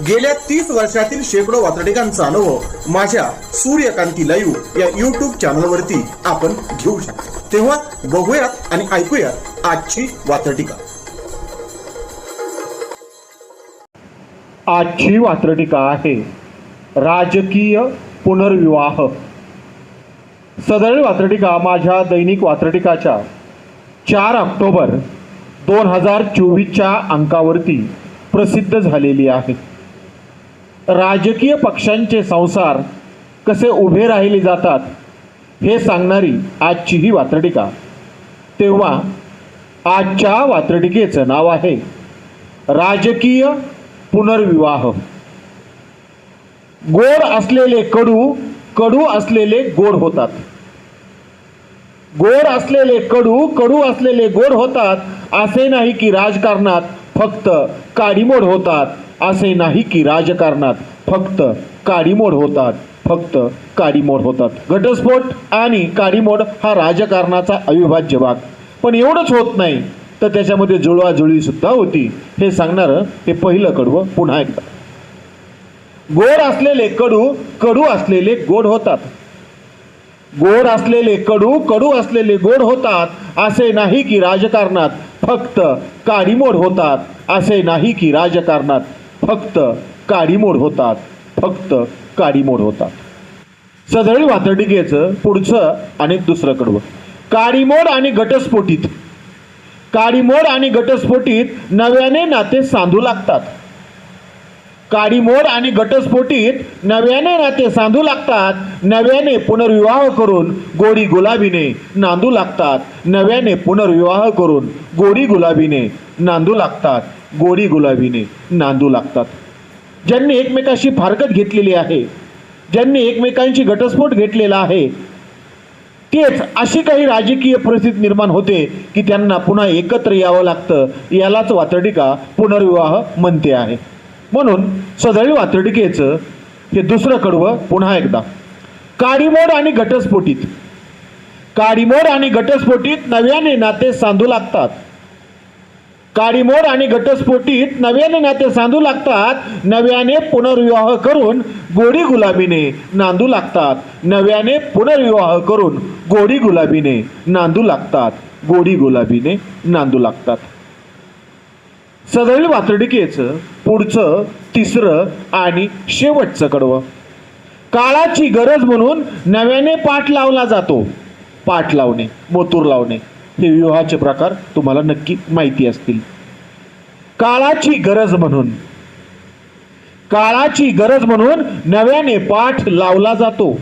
गेल्या तीस वर्षातील शेकडो वातडिकांचा अनुभव माझ्या सूर्यकांती लाईव्ह या युट्यूब चॅनलवरती आपण घेऊ शकतो. तेव्हा बघूयात आणि ऐकूयात आजची वातडिका आजची वात्रटिका आहे राजकीय पुनर्विवाह. सदर वात्रटिका माझ्या दैनिक वात्रटिकाच्या चार ऑक्टोबर दोन हजार चोवीसच्या अंकावरती प्रसिद्ध झालेली आहे. राजकीय पक्षांचे संसार कसे उभे राहिले जातात हे सांगणारी आजची ही वात्रटिका. तेव्हा आजच्या वात्रटिकेचं नाव आहे राजकीय पुनर्विवाह. गोड असलेले कडू कडू असलेले गोड होतात. गोड असलेले कडू कडू असलेले गोड होतात असे नाही की राजकारणात फक्त काडीमोड होतात. असे नाही की राजकारणात फक्त काडीमोड होतात फक्त काडीमोड होतात. घटस्फोट आणि काडीमोड हा राजकारणाचा अविभाज्य भाग. पण एवढंच होत नाही तर त्याच्यामध्ये जुळवाजुळवी सुद्धा होती. हे सांगणारं हे पहिलं कडवं पुन्हा एकदा. गोड असलेले कडू कडू असलेले गोड होतात. गोड असलेले कडू कडू असलेले गोड होतात. असे नाही की राजकारणात फक्त काडीमोड होतात. असे नाही की राजकारणात फक्त काडीमोड होतात. फक्त काडीमोड होतात. सदळी वातडिकेचं पुढचं आणि दुसरं कडवं काडीमोड आणि घटस्फोटीत. काडीमोड आणि घटस्फोटीत नव्याने नाते सांधू लागतात. काडीमोड आणि घटस्फोटीत नव्याने नाते सांधू लागतात. नव्याने पुनर्विवाह करून गोडी गुलाबीने नांदू लागतात. नव्याने पुनर्विवाह करून गोडी गुलाबीने नांदू लागतात. गोडी गुलाबीने नांदू लागतात. ज्यांनी एकमेकाशी फारकत घेतलेली आहे ज्यांनी एकमेकांशी घटस्फोट घेतलेला आहे तेच अशी काही राजकीय परिस्थिती निर्माण होते की त्यांना पुन्हा एकत्र यावं लागतं यालाच वातडिका पुनर्विवाह म्हणते आहे. म्हणून सदैव वातडिकेचं हे दुसरं कडवं पुन्हा एकदा. काडीमोड आणि घटस्फोटीत. काडीमोड आणि घटस्फोटीत नव्याने नाते सांधू लागतात. काडीमोड आणि घटस्फोटीत नव्याने नाते सांधू लागतात. नव्याने पुनर्विवाह करून गोडी गुलाबीने नांदू लागतात. नव्याने पुनर्विवाह करून गोडी गुलाबीने नांदू लागतात. गोडी गुलाबीने नांदू लागतात. सदैव वातडिकेचं पुढचं तिसरं आणि शेवटचं कडवं. काळाची गरज म्हणून नव्याने पाठ लावला जातो. पाठ लावणे मोतूर लावणे. हे विवाहाचे प्रकार तुम्हाला नक्की माहिती असतील. काळाची गरज म्हणून. काळाची गरज म्हणून नव्याने पाठ लावला जातो.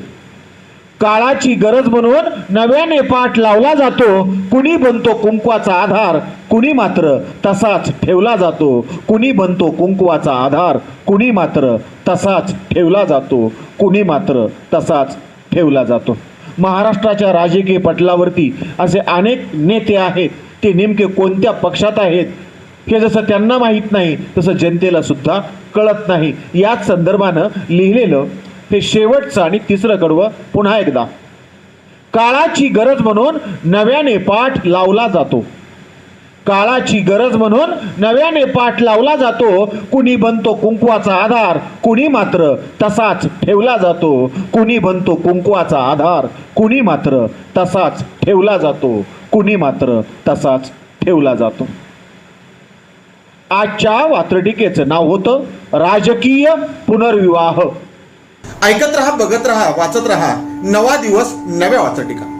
काळाची गरज म्हणून नव्याने पाठ लावला जातो. कुणी बनतो कुंकवाचा आधार कुणी मात्र तसाच ठेवला जातो. कुणी बनतो कुंकवाचा आधार कुणी मात्र तसाच ठेवला जातो. कुणी मात्र तसाच ठेवला जातो. महाराष्ट्राच्या राजकीय पटलावरती असे अनेक नेते आहेत. ते नेमके कोणत्या पक्षात आहेत? हे जसं त्यांना माहीत नाही तसं जनतेला सुद्धा कळत नाही. याच संदर्भानं लिहिलेलं हे शेवटचं आणि तिसरं कडवं पुन्हा एकदा. काळाची गरज म्हणून नव्याने पाठ लावला जातो. काळाची गरज म्हणून नव्याने पाठ लावला जातो. कुणी बनतो कुंकवाचा आधार कुणी मात्र तसाच ठेवला जातो. कुणी बनतो कुंकवाचा आधार कुणी मात्र तसाच ठेवला जातो. कुणी मात्र तसाच ठेवला जातो. आजच्या वात्रटिकेचं नाव होतं राजकीय पुनर्विवाह. ऐकत रहा बघत रहा वाचत रहा. नवा दिवस नव्या वात्रटिका.